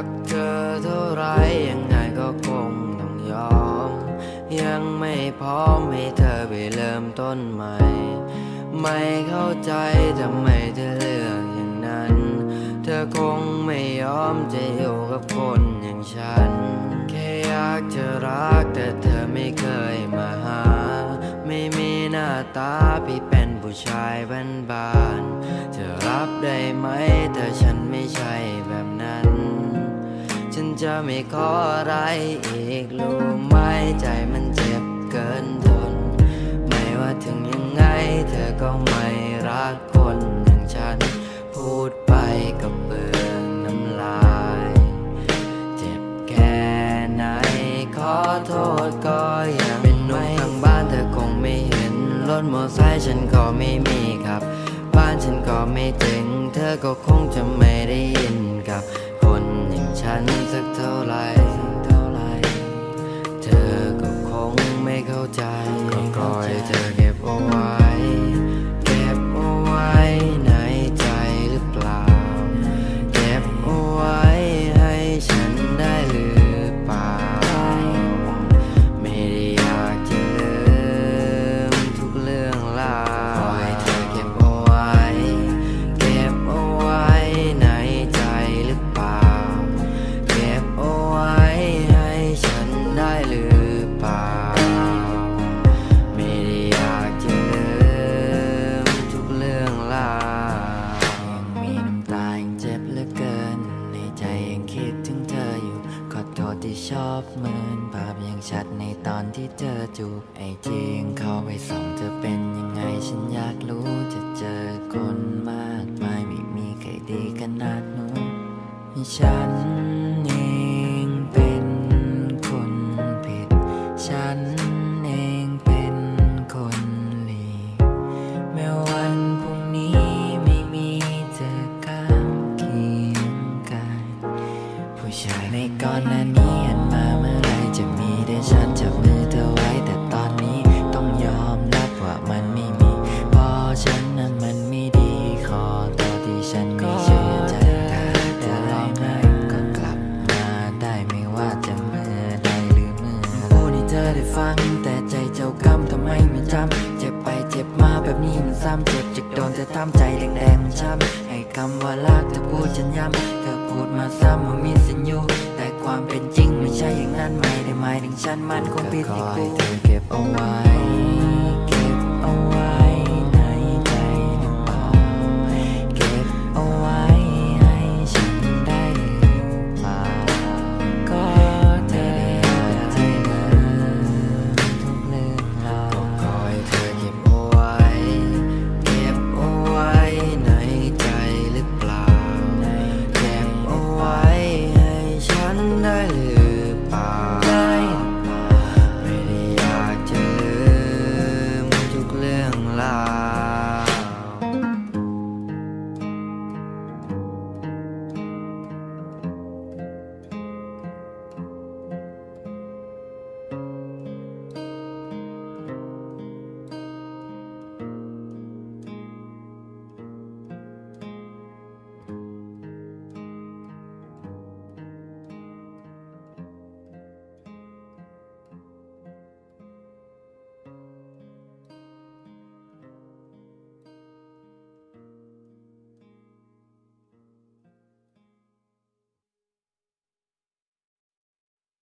กเธอเท่าไรยังไงก็คงต้องยอม ยังไม่พร้อมให้เธอไปเริ่มต้นใหม่ ไม่เข้าใจทำไมเธอเลือกอย่างนั้น เธอคงไม่ยอมจะอยู่กับคนอย่างฉัน แค่อยากจะรักแต่เธอไม่เคยมาหา ไม่มีหน้าตาพี่เป็นผู้ชายบ้านๆเธอรับได้ไหมถ้าฉันไม่ใช่แบบ จะไม่ขออะไรอีกรู้ไหมใจมันเจ็บเกินทน ไม่ว่าถึงยังไงเธอก็ไม่รักคนอย่างฉัน พูดไปก็เบื่อน้ำลาย เจ็บแค่ไหนขอโทษก็ยังเป็นหนุ่มทางบ้านเธอคงไม่เห็นรถมอเตอร์ไซค์ฉันก็ไม่มีครับ บ้านฉันก็ไม่เจ๋งเธอก็คงจะไม่ได้ยินกับคนอย่าง ฉันสักเท่าไหร่ ชอบเหมือนภาพยังชัดในตอนที่เธอจูบไอจียังเข้าไปส่องเธอเป็นยังไงฉันอยากรู้จะเจอคนมากมายไม่มีใครดีขนาดนู้นฉัน ฉันจับมือเธอไว้แต่ตอนนี้ต้องยอมรับว่ามันไม่มี เพราะฉันนั้นมันไม่ดี ขอตัวที่ฉันไม่เชื่อใจแต่เธอร้องไห้ก็กลับมาได้ไม่ว่าจะเมื่อใดหรือเมื่อไรพูดให้เธอได้ฟัง แต่ใจเจ้ากรรมทำไมมันจำเจ็บไปเจ็บมาแบบนี้มันซ้ำเจ็บจากโดนเธอทำใจแดงๆมันช้ำให้คำว่ารักเธอพูดฉันย้ำเธอพูดมาซ้ำว่ามีสินอยู่แต่ความเป็นจริง ฉันมันคงผิดที่กูเก็บเอาไว้